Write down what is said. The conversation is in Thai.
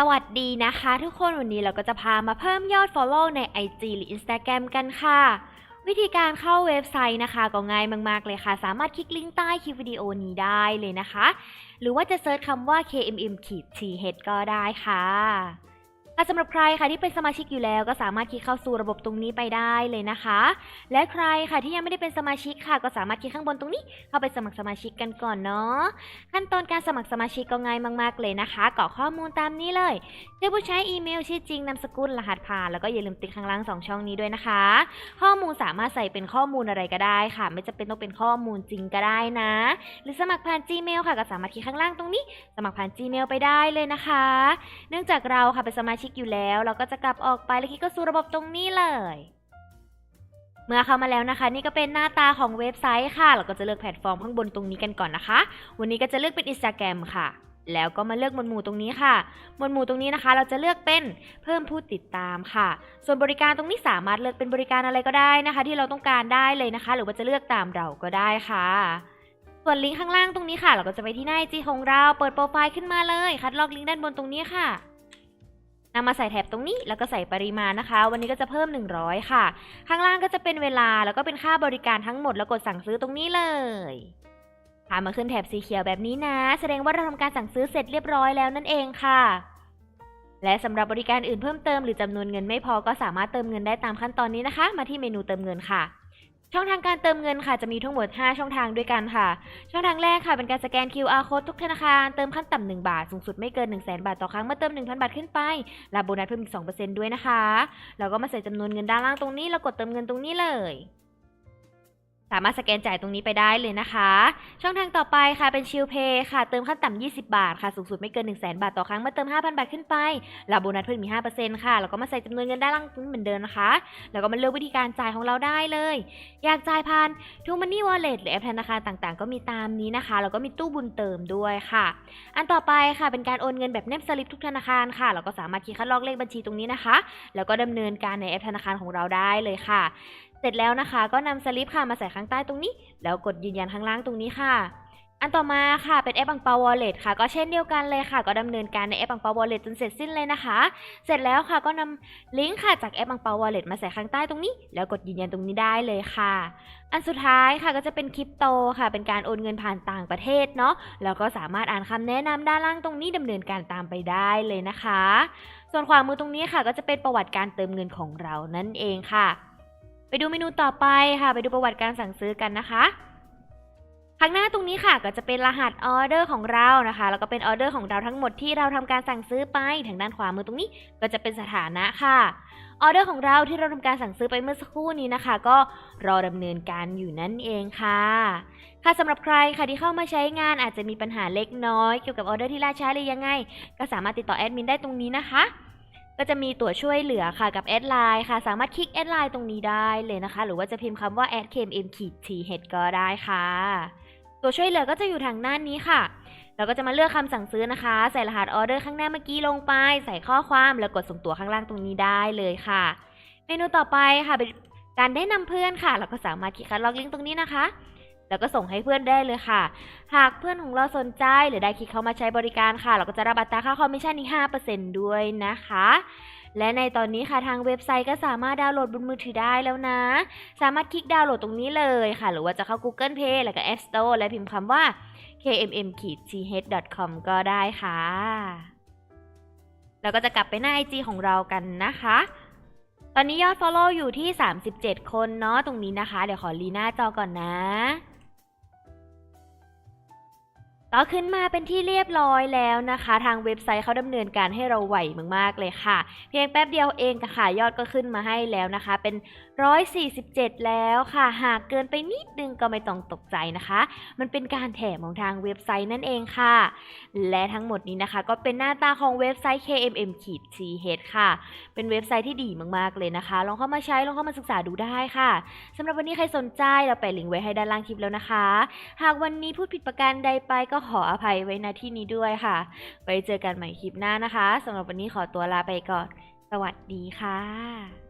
สวัสดีนะคะทุกคนวันนี้เราก็จะพามาเพิ่มยอด Follow ใน IG หรือ Instagram กันค่ะ วิธีการเข้าเว็บไซต์นะคะ ก็ง่ายมาก ๆ เลยค่ะ สามารถคลิกลิงก์ใต้คลิปวิดีโอนี้ได้เลยนะคะ หรือว่าจะเซิร์ชคำว่า KMM ขีด TH ก็ได้ค่ะ่ะสำหรับใครค่ะที่เป็นสมาชิกอยู่แล้ว ก็สามารถคลิกเข้าสู่ระบบตรงนี้ไปได้เลยนะคะ และใครค่ะที่ยังไม่ได้เป็นสมาชิกค่ะ ก็สามารถคลิกข้างบนตรงนี้ เข้าไปสมัครสมาชิกกันก่อนเนาะขั้นตอนการสมัครสมาชิกก็ง่ายมาก ๆ เลยนะคะกรอกข้อมูลตามนี้เลยชื่อผู้ใช้อีเมลชื่อจริงนามสกุลรหัสผ่านแล้วก็อย่าลืมติ๊กข้างล่างสองช่องนี้ด้วยนะคะ ข้อมูลสามารถใส่เป็นข้อมูลอะไรก็ได้ค่ะ ไม่จำเป็นต้องเป็นข้อมูลจริงก็ได้นะ หรือสมัครผ่าน Gmail ค่ะก็สามารถคลิกข้างล่างตรงนี้ สมัครผ่าน Gmail ไปได้เลยนะคะ เนื่องจากเราค่ะเป็นสมาชิกอยู่แล้ว เราก็จะกลับออกไปแล้วคลิกเข้าสู่ระบบตรงนี้เลย เมื่อเข้ามาแล้วนะคะ นี่ก็เป็นหน้าตาของเว็บไซต์ค่ะ เราก็จะเลือกแพลตฟอร์มข้างบนตรงนี้กันก่อนนะคะ วันนี้ก็จะเลือกเป็น Instagram ค่ะ แล้วก็มาเลือกหมวดหมู่ตรงนี้ค่ะ หมวดหมู่ตรงนี้นะคะ เราจะเลือกเป็นเพิ่มผู้ติดตามค่ะ ส่วนบริการตรงนี้สามารถเลือกเป็นบริการอะไรก็ได้นะคะ ที่เราต้องการได้เลยนะคะ หรือว่าจะเลือกตามเราก็ได้ค่ะส่วนลิงก์ข้างล่างตรงนี้ค่ะ เราก็จะไปที่หน้าไอจีของเรา เปิดโปรไฟล์ขึ้นมาเลย คัดลอกลิงก์ด้านบนตรงนี้ค่ะ นำมาใส่แถบตรงนี้แล้วก็ใส่ปริมาณนะคะ วันนี้ก็จะเพิ่ม 100 ค่ะ ข้างล่างก็จะเป็นเวลาแล้วก็เป็นค่าบริการทั้งหมดแล้วกดสั่งซื้อตรงนี้เลยพามาขึ้นแถบสีเขียวแบบนี้นะ แสดงว่าเราทำการสั่งซื้อเสร็จเรียบร้อยแล้วนั่นเองค่ะ และสำหรับบริการอื่นเพิ่มเติมหรือจำนวนเงินไม่พอก็สามารถเติมเงินได้ตามขั้นตอนนี้นะคะ มาที่เมนูเติมเงินค่ะ ช่องทางการเติมเงินค่ะจะมีทั้งหมด 5 ช่องทางด้วยกันค่ะ ช่องทางแรกค่ะเป็นการสแกน QR code ทุกธนาคารเติมขั้นต่ำ1บาท สูงสุดไม่เกิน 1 0 0 0 0แบาทต่อครั้งเมื่อเติม 1,000 บาทขึ้นไปรับโบนัสเพิ่มอีก 2%ด้วยนะคะ แล้วก็มาใส่จำนวนเงินด้านล่างตรงนี้แล้วกดเติมเงินตรงนี้เลย สามารถสแกนจ่ายตรงนี้ไปได้เลยนะคะ ช่องทางต่อไปค่ะเป็นชิลเพย์ค่ะ เติมขั้นต่ำ20 บาทค่ะ สูงสุดไม่เกิน 1 0 0 0 0แบาทต่อครั้ง เมื่อเติม 5,000 บาทขึ้นไปรับโบนัสเพิ่มอีก5%ค่ะ แล้วก็มาใส่จำนวนเงินด้านล่างตรงนี้เหมือนเดิมนะคะ แล้วก็มาเลือกวิธีการจ่ายของเราได้เลย อยากจ่ายผ่านทูมันนี่วอลเล็ตหรือแอปธนาคารต่างๆ ก็มีตามนี้นะคะ แล้วก็มีตู้บุญเติมด้วยค่ะ อันต่อไปค่ะเป็นการโอนเงินแบบแนบสลิปทุกธนาคารค่ะเราก็สามารถคลิกคัดลอกเลขบัญชีตรงนี้นะคะ แล้วก็ดำเนินการในแอปธนาคารของเราได้เลยค่ะ เสร็จแล้วนะคะ ก็นำสลิปค่ะมาใส่ข้างใต้ตรงนี้ แล้วกดยืนยันข้างล่างตรงนี้ค่ะ อันต่อมาค่ะเป็นแอปบังเปาวอลเล็ตค่ะ ก็เช่นเดียวกันเลยค่ะ ก็ดำเนินการในแอปบังเปาวอลเล็ตจนเสร็จสิ้นเลยนะคะ เสร็จแล้วค่ะก็นำลิงก์ค่ะจากแอปบังเปาวอลเล็ตมาใส่ข้างใต้ตรงนี้ แล้วกดยืนยันตรงนี้ได้เลยค่ะ อันสุดท้ายค่ะก็จะเป็นคริปโตค่ะ เป็นการโอนเงินผ่านต่างประเทศเนาะแล้วก็สามารถอ่านคำแนะนำด้านล่างตรงนี้ดำเนินการตามไปได้เลยนะคะ ส่วนขวามือตรงนี้ค่ะ ก็จะเป็นประวัติการเติมเงินของเรานั่นเองค่ะ ไปดูเมนูต่อไปค่ะ ไปดูประวัติการสั่งซื้อกันนะคะ ข้างหน้าตรงนี้ค่ะก็จะเป็นรหัสออเดอร์ของเรานะคะ แล้วก็เป็นออเดอร์ของเราทั้งหมดที่เราทำการสั่งซื้อไป ทางด้านขวามือตรงนี้ก็จะเป็นสถานะค่ะออเดอร์ของเราที่เราทำการสั่งซื้อไปเมื่อสักครู่นี้นะคะ ก็รอดำเนินการอยู่นั่นเองค่ะ ค่ะสำหรับใครค่ะที่เข้ามาใช้งานอาจจะมีปัญหาเล็กน้อย เกี่ยวกับออเดอร์ที่ล่าช้าหรือยังไง ก็สามารถติดต่อแอดมินได้ตรงนี้นะคะ ก็จะมีตัวช่วยเหลือค่ะกับแอดไลน์ค่ะ สามารถคลิกแอดไลน์ตรงนี้ได้เลยนะคะ หรือว่าจะพิมพ์คำว่า a d k m m ขีด t h ก็ได้ค่ะ ตัวช่วยเหลือก็จะอยู่ทางด้านนี้ค่ะ เราก็จะมาเลือกคำสั่งซื้อนะคะ ใส่รหัสออเดอร์ข้างหน้าเมื่อกี้ลงไป ใส่ข้อความแล้วกดส่งตัวข้างล่างตรงนี้ได้เลยค่ะ เมนูต่อไปค่ะเป็นการได้นำเพื่อนค่ะ เราก็สามารถคลิกคัดลอกลิงก์ตรงนี้นะคะ แล้วก็ส่งให้เพื่อนได้เลยค่ะ หากเพื่อนของเราสนใจหรือได้คลิกเข้ามาใช้บริการค่ะ เราก็จะรับอัตราค่าคอมมิชชั่นอีก5%ด้วยนะคะ และในตอนนี้ค่ะทางเว็บไซต์ก็สามารถดาวน์โหลดบนมือถือได้แล้วนะ สามารถคลิกดาวน์โหลดตรงนี้เลยค่ะ หรือว่าจะเข้า Google Play แล้วก็ App Store และพิมพ์คำว่า kmm-th.com ก็ได้ค่ะ แล้วก็จะกลับไปหน้า IG ของเรากันนะคะตอนนี้ยอด follow อยู่ที่ 37 คนเนาะตรงนี้นะคะ เดี๋ยวขอรีหน้าจอก่อนนะ ก็ขึ้นมาเป็นที่เรียบร้อยแล้วนะคะ ทางเว็บไซต์เขาดำเนินการให้เราไหวมากๆเลยค่ะ เพียงแป๊บเดียวเองค่ะยอดก็ขึ้นมาให้แล้วนะคะ เป็น 147 แล้วค่ะ หากเกินไปนิดนึงก็ไม่ต้องตกใจนะคะ มันเป็นการแถมของทางเว็บไซต์นั่นเองค่ะ และทั้งหมดนี้นะคะ ก็เป็นหน้าตาของเว็บไซต์ KMM-TH ค่ะ เป็นเว็บไซต์ที่ดีมากๆเลยนะคะ ลองเข้ามาใช้ลองเข้ามาศึกษาดูได้ค่ะสำหรับวันนี้ใครสนใจเราแปะลิงก์ไว้ให้ด้านล่างคลิปแล้วนะคะ หากวันนี้พูดผิดประการใดไปก็็ขออภัยไว้ณที่นี้ด้วยค่ะ ไว้เจอกันใหม่คลิปหน้านะคะสำหรับวันนี้ขอตัวลาไปก่อน สวัสดีค่ะ